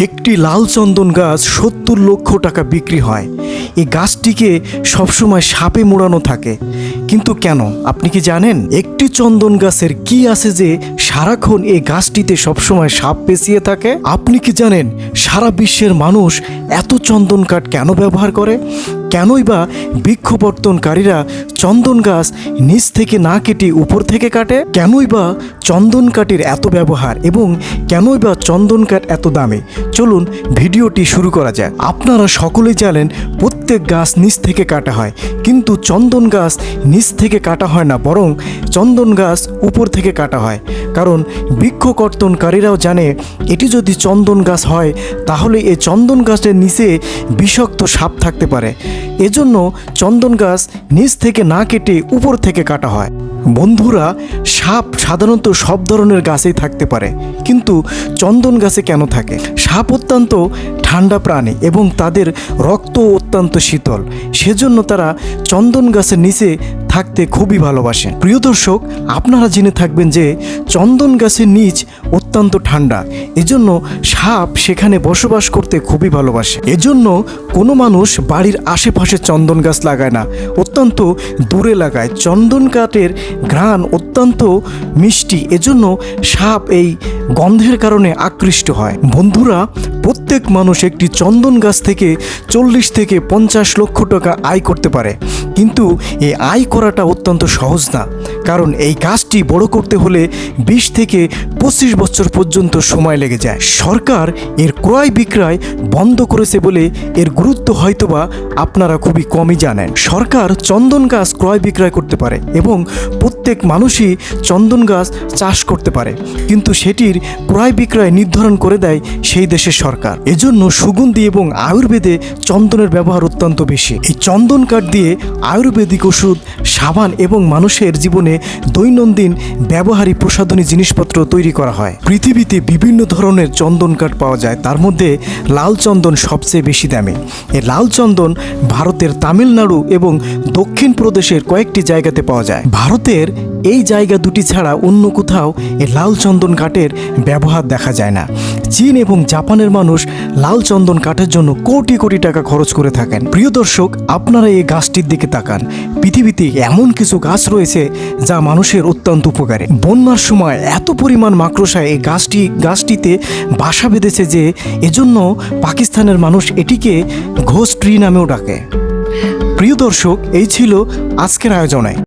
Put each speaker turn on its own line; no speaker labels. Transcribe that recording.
একটি লাল চন্দন গাছ সত্তর লক্ষ টাকা বিক্রি হয়। এই গাছটিকে সবসময় সাপে মোড়ানো থাকে। কিন্তু কেন? আপনি কি জানেন? একটি চন্দন গাছের কি আছে যে সারাক্ষণ এই গাছটিতে সবসময় সাপ পেঁচিয়ে থাকে? আপনি কি জানেন সারা বিশ্বের মানুষ এত চন্দন কাঠ কেন ব্যবহার করে? কেনই বা বৃক্ষবর্তনকারীরা চন্দন গাছ নিচ থেকে না কেটে উপর থেকে কাটে? কেনই বা চন্দন কাঠের এত ব্যবহার এবং কেনই বা চন্দন কাঠ এত দামে? চলুন ভিডিওটি শুরু করা যাক। আপনারা সকলেই জানেন প্রত্যেক গাছ নিচ থেকে কাটা হয়, কিন্তু চন্দন গাছ নিচ থেকে কাটা হয় না, বরং চন্দন গাছ উপর থেকে কাটা হয়। কারণ বৃক্ষকর্তনকারীরাও জানে এটি যদি চন্দন গাছ হয়, তাহলে এই চন্দন গাছের নিচে বিষাক্ত সাপ থাকতে পারে। এজন্য চন্দন গাছ নিচ থেকে না কেটে উপর থেকে কাটা হয়। বন্ধুরা, সাপ সাধারণত সব ধরনের গাছেই থাকতে পারে, কিন্তু চন্দন গাছে কেন থাকে? সাপ অত্যন্ত ঠান্ডা প্রাণী এবং তাদের রক্ত অত্যন্ত শীতল। সেজন্য তারা চন্দন গাছের নিচে থাকতে খুবই ভালোবাসে। প্রিয় দর্শক, আপনারা জেনে থাকবেন যে চন্দন গাছের নিচ অত্যন্ত ঠান্ডা। এজন্য সাপ সেখানে বসবাস করতে খুবই ভালোবাসে। এজন্য কোনো মানুষ বাড়ির আশেপাশে চন্দন গাছ লাগায় না। অত্যন্ত দূরে লাগায়। চন্দন কাঠের ঘ্রাণ অত্যন্ত মিষ্টি। এজন্য সাপ এই গন্ধের কারণে আকৃষ্ট হয়। বন্ধুরা, প্রত্যেক মানুষ একটি চন্দন গাছ থেকে চল্লিশ থেকে পঞ্চাশ লক্ষ টাকা আয় করতে পারে। কিন্তু এই আয় করাটা অত্যন্ত সহজ না। কারণ এই গাছটি বড় করতে হলে বিশ থেকে পঁচিশ বছর পর্যন্ত সময় লেগে যায়। সরকার এর ক্রয় বিক্রয় বন্ধ করেছে বলে এর গুরুত্ব হয়তোবা আপনারা খুবই কমই জানেন। সরকার চন্দন গাছ ক্রয় বিক্রয় করতে পারে এবং প্রত্যেক মানুষই চন্দন গাছ চাষ করতে পারে। কিন্তু সেটির ক্রয় বিক্রয় নির্ধারণ করে দেয় সেই দেশের সরকার। এজন্য সুগন্ধি এবং আয়ুর্বেদে চন্দনের ব্যবহার অত্যন্ত বেশি। এই চন্দন কাঠ দিয়ে আয়ুর্বেদিক ওষুধ, সাবান এবং মানুষের জীবনে দৈনন্দিন ব্যবহারী প্রসাধনী জিনিসপত্র তৈরি করা হয়। পৃথিবীতে বিভিন্ন ধরনের চন্দন কাঠ পাওয়া যায়, তার মধ্যে লাল চন্দন সবচেয়ে বেশি দামে। এই লাল চন্দন ভারতের তামিলনাড়ু এবং দক্ষিণ প্রদেশের কয়েকটি জায়গাতে পাওয়া যায়। ভারতের এই জায়গা দুটি ছাড়া অন্য কোথাও এ লাল চন্দন কাঠের ব্যবহার দেখা যায় না। চীন এবং জাপানের মানুষ লাল চন্দন কাঠের জন্য কোটি কোটি টাকা খরচ করে থাকেন। প্রিয় দর্শক, আপনারা এই গাছটির দিকে তাকান। পৃথিবীতে এমন কিছু গাছ রয়েছে যা মানুষের অত্যন্ত উপকারী। বন্যার সময় এত পরিমাণ মাকড়সায় এই গাছটি, গাছটিতে বাসা বেঁধেছে যে এজন্য পাকিস্তানের মানুষ এটিকে ঘোষ ট্রি নামেও ডাকে। প্রিয় দর্শক, এই ছিল আজকের আয়োজনে।